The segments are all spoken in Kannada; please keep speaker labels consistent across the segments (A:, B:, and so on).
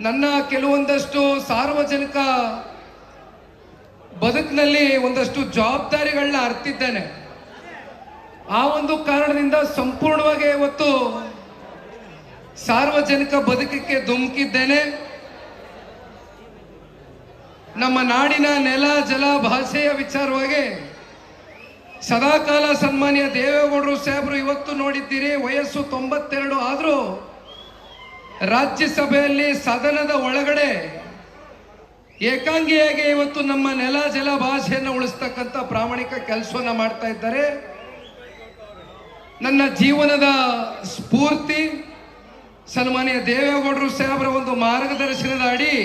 A: ನನ್ನ ಕೆಲವೊಂದಷ್ಟು ಸಾರ್ವಜನಿಕ ಬದುಕಿನಲ್ಲಿ ಒಂದಷ್ಟು ಜವಾಬ್ದಾರಿಗಳನ್ನ ಅರ್ತಿದ್ದೇನೆ. ಆ ಒಂದು ಕಾರಣದಿಂದ ಸಂಪೂರ್ಣವಾಗಿ ಇವತ್ತು ಸಾರ್ವಜನಿಕ ಬದುಕಕ್ಕೆ ಧುಮುಕಿದ್ದೇನೆ. ನಮ್ಮ ನಾಡಿನ ನೆಲ, ಜಲ, ಭಾಷೆಯ ವಿಚಾರವಾಗಿ ಸದಾಕಾಲ ಸನ್ಮಾನ್ಯ ದೇವೇಗೌಡರು ಸಾಹೇಬರು ಇವತ್ತು ನೋಡಿದ್ದೀರಿ, ವಯಸ್ಸು ತೊಂಬತ್ತೆರಡು ಆದರೂ ರಾಜ್ಯಸಭೆಯಲ್ಲಿ ಸದನದ ಒಳಗಡೆ ಏಕಾಂಗಿಯಾಗಿ ಇವತ್ತು ನಮ್ಮ ನೆಲ ಜಲ ಭಾಷೆಯನ್ನು ಉಳಿಸ್ತಕ್ಕಂಥ ಪ್ರಾಮಾಣಿಕ ಕೆಲಸವನ್ನು ಮಾಡ್ತಾ ಇದ್ದಾರೆ. ನನ್ನ ಜೀವನದ ಸ್ಫೂರ್ತಿ, ಸನ್ಮಾನ್ಯ ದೇವೇಗೌಡರು ಸಾಹೇಬರ ಒಂದು ಮಾರ್ಗದರ್ಶನದ ಅಡಿ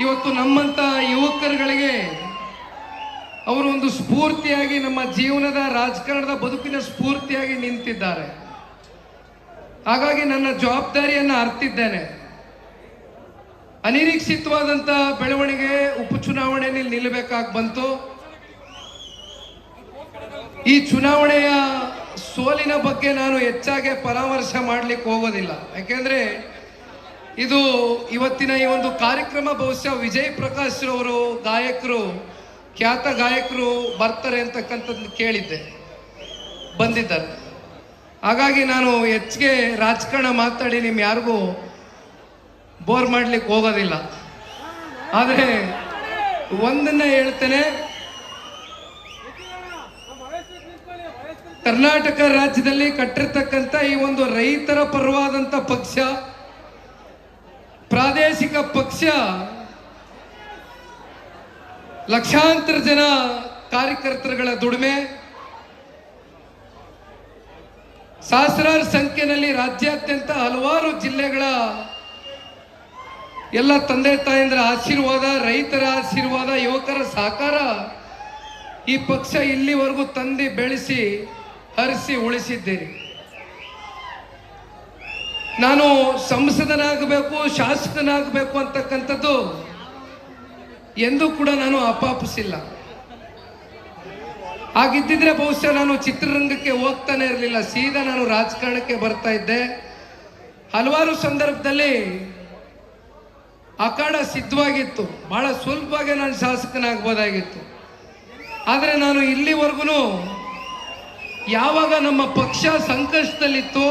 A: ಇವತ್ತು ನಮ್ಮಂತ ಯುವಕರುಗಳಿಗೆ ಅವರು ಒಂದು ಸ್ಫೂರ್ತಿಯಾಗಿ ನಮ್ಮ ಜೀವನದ ರಾಜಕಾರಣದ ಬದುಕಿನ ಸ್ಫೂರ್ತಿಯಾಗಿ ನಿಂತಿದ್ದಾರೆ. ಹಾಗಾಗಿ ನನ್ನ ಜವಾಬ್ದಾರಿಯನ್ನು ಅರ್ತಿದ್ದೇನೆ. ಅನಿರೀಕ್ಷಿತವಾದಂಥ ಬೆಳವಣಿಗೆ ಉಪಚುನಾವಣೆಯಲ್ಲಿ ನಿಲ್ಲಬೇಕಾಗಿ ಬಂತು. ಈ ಚುನಾವಣೆಯ ಸೋಲಿನ ಬಗ್ಗೆ ನಾನು ಹೆಚ್ಚಾಗಿ ಪರಾಮರ್ಶೆ ಮಾಡಲಿಕ್ಕೆ ಹೋಗೋದಿಲ್ಲ. ಯಾಕೆಂದರೆ ಇದು ಇವತ್ತಿನ ಈ ಒಂದು ಕಾರ್ಯಕ್ರಮ ಬಹುಶಃ ವಿಜಯ್ ಪ್ರಕಾಶ್ ರವರು ಗಾಯಕರು, ಖ್ಯಾತ ಗಾಯಕರು ಬರ್ತಾರೆ ಅಂತಕ್ಕಂಥದ್ದು ಕೇಳಿದ್ದೆ, ಬಂದಿದ್ದಾರೆ. ಹಾಗಾಗಿ ನಾನು ಹೆಚ್ಚಿಗೆ ರಾಜಕಾರಣ ಮಾತಾಡಿ ನಿಮ್ಮ ಯಾರಿಗೂ ಬೋರ್ ಮಾಡ್ಲಿಕ್ಕೆ ಹೋಗೋದಿಲ್ಲ. ಆದರೆ ಒಂದನ್ನ ಹೇಳ್ತೇನೆ. ಕರ್ನಾಟಕ ರಾಜ್ಯದಲ್ಲಿ ಕಟ್ಟಿರ್ತಕ್ಕಂಥ ಈ ಒಂದು ರೈತರ ಪರವಾದಂಥ ಪಕ್ಷ, ಪ್ರಾದೇಶಿಕ ಪಕ್ಷ, ಲಕ್ಷಾಂತರ ಜನ ಕಾರ್ಯಕರ್ತರುಗಳ ದುಡಿಮೆ ಸಹಸ್ರಾರು ಸಂಖ್ಯೆಯಲ್ಲಿ ರಾಜ್ಯಾದ್ಯಂತ ಹಲವಾರು ಜಿಲ್ಲೆಗಳ ಎಲ್ಲ ತಂದೆ ತಾಯಂದ್ರ ಆಶೀರ್ವಾದ, ರೈತರ ಆಶೀರ್ವಾದ, ಯುವಕರ ಸಹಕಾರ ಈ ಪಕ್ಷ ಇಲ್ಲಿವರೆಗೂ ತಂದು ಬೆಳೆಸಿ, ಹರಿಸಿ ಉಳಿಸಿದ್ದೀರಿ ನಾನು ಸಂಸದನಾಗಬೇಕು, ಶಾಸಕನಾಗಬೇಕು ಅಂತಕ್ಕಂಥದ್ದು ಎಂದೂ ಕೂಡ ನಾನು ಅಪಾಪಿಸಿಲ್ಲ ಹಾಗಿದ್ದಿದ್ರೆ ಬಹುಶಃ ನಾನು ಚಿತ್ರರಂಗಕ್ಕೆ ಹೋಗ್ತಾನೆ ಇರಲಿಲ್ಲ. ಸೀದಾ ನಾನು ರಾಜಕಾರಣಕ್ಕೆ ಬರ್ತಾ ಇದ್ದೆ. ಹಲವಾರು ಸಂದರ್ಭದಲ್ಲಿ ಅಖಾಡ ಸಿದ್ಧವಾಗಿತ್ತು. ಬಹಳ ಸ್ವಲ್ಪವಾಗಿ ನಾನು ಶಾಸಕನಾಗ್ಬೋದಾಗಿತ್ತು ಆದರೆ ನಾನು ಇಲ್ಲಿವರೆಗೂ ಯಾವಾಗ ನಮ್ಮ ಪಕ್ಷ ಸಂಕಷ್ಟದಲ್ಲಿತ್ತು,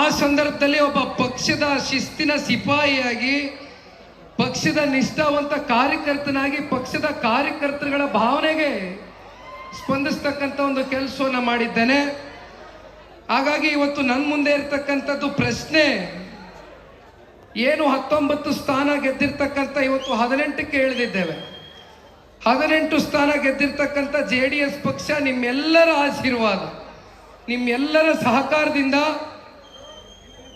A: ಆ ಸಂದರ್ಭದಲ್ಲಿ ಒಬ್ಬ ಪಕ್ಷದ ಶಿಸ್ತಿನ ಸಿಪಾಯಿಯಾಗಿ ಪಕ್ಷದ ನಿಷ್ಠಾವಂತ ಕಾರ್ಯಕರ್ತನಾಗಿ, ಪಕ್ಷದ ಕಾರ್ಯಕರ್ತರುಗಳ ಭಾವನೆಗೆ ಸ್ಪಂದಿಸ್ತಕ್ಕಂಥ ಒಂದು ಕೆಲಸವನ್ನು ಮಾಡಿದ್ದೇನೆ. ಹಾಗಾಗಿ ಇವತ್ತು ನನ್ನ ಮುಂದೆ ಇರತಕ್ಕಂಥದ್ದು ಪ್ರಶ್ನೆ, ಏನು ಹತ್ತೊಂಬತ್ತು ಸ್ಥಾನ ಗೆದ್ದಿರ್ತಕ್ಕಂಥ ಇವತ್ತು ಹದಿನೆಂಟಕ್ಕೆ ಇಳಿದಿದ್ದೇವೆ. ಹದಿನೆಂಟು ಸ್ಥಾನ ಗೆದ್ದಿರ್ತಕ್ಕಂಥ ಜೆ ಡಿ ಎಸ್ ಪಕ್ಷ ನಿಮ್ಮೆಲ್ಲರ ಆಶೀರ್ವಾದ, ನಿಮ್ಮೆಲ್ಲರ ಸಹಕಾರದಿಂದ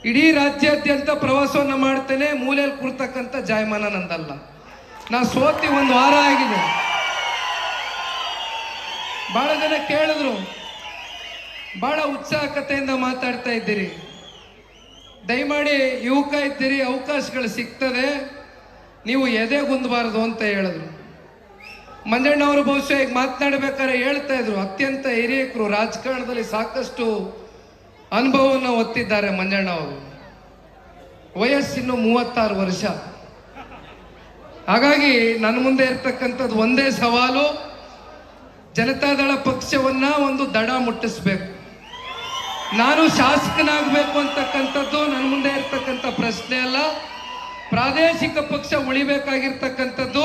A: ಇಡೀ ರಾಜ್ಯಾದ್ಯಂತ ಪ್ರವಾಸವನ್ನು ಮಾಡ್ತೇನೆ, ಮೂಲೆಯಲ್ಲಿ ಕೂರ್ತಕ್ಕಂಥ ಜಾಯಮಾನ ನಂದಲ್ಲ. ನಾ ಸೋತಿ ಒಂದು ವಾರ ಆಗಿದೆ. ಬಹಳ ಜನ ಕೇಳಿದ್ರು, ಬಹಳ ಉತ್ಸಾಹಕತೆಯಿಂದ ಮಾತಾಡ್ತಾ ಇದ್ದೀರಿ. ದಯಮಾಡಿ ಯುವಕ ಇದ್ದೀರಿ, ಅವಕಾಶಗಳು ಸಿಗ್ತದೆ. ನೀವು ಎದೆ ಗುಂದಬಾರದು ಅಂತ ಹೇಳಿದ್ರು. ಮಂಜಣ್ಣವರು ಬಹುಶಃ ಈಗ ಮಾತನಾಡಬೇಕಾದ್ರೆ ಹೇಳ್ತಾ ಇದ್ರು, ಅತ್ಯಂತ ಹಿರಿಯಕರು, ರಾಜಕಾರಣದಲ್ಲಿ ಸಾಕಷ್ಟು ಅನುಭವವನ್ನು ಒತ್ತಿದ್ದಾರೆ ಮಂಜಣ್ಣ ಅವರು. ವಯಸ್ಸಿನ್ನು ಮೂವತ್ತಾರು ವರ್ಷ. ಹಾಗಾಗಿ ನನ್ನ ಮುಂದೆ ಇರ್ತಕ್ಕಂಥದ್ದು ಒಂದೇ ಸವಾಲು ಜನತಾದಳ ಪಕ್ಷವನ್ನ ಒಂದು ದಡ ಮುಟ್ಟಿಸ್ಬೇಕು. ನಾನು ಶಾಸಕನಾಗಬೇಕು ಅಂತಕ್ಕಂಥದ್ದು ನನ್ನ ಮುಂದೆ ಇರ್ತಕ್ಕಂಥ ಪ್ರಶ್ನೆ ಅಲ್ಲ. ಪ್ರಾದೇಶಿಕ ಪಕ್ಷ ಉಳಿಬೇಕಾಗಿರ್ತಕ್ಕಂಥದ್ದು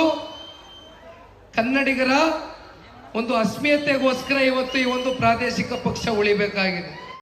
A: ಕನ್ನಡಿಗರ ಒಂದು ಅಸ್ಮಿಯತೆಗೋಸ್ಕರ ಇವತ್ತು ಈ ಒಂದು ಪ್ರಾದೇಶಿಕ ಪಕ್ಷ ಉಳಿಬೇಕಾಗಿದೆ.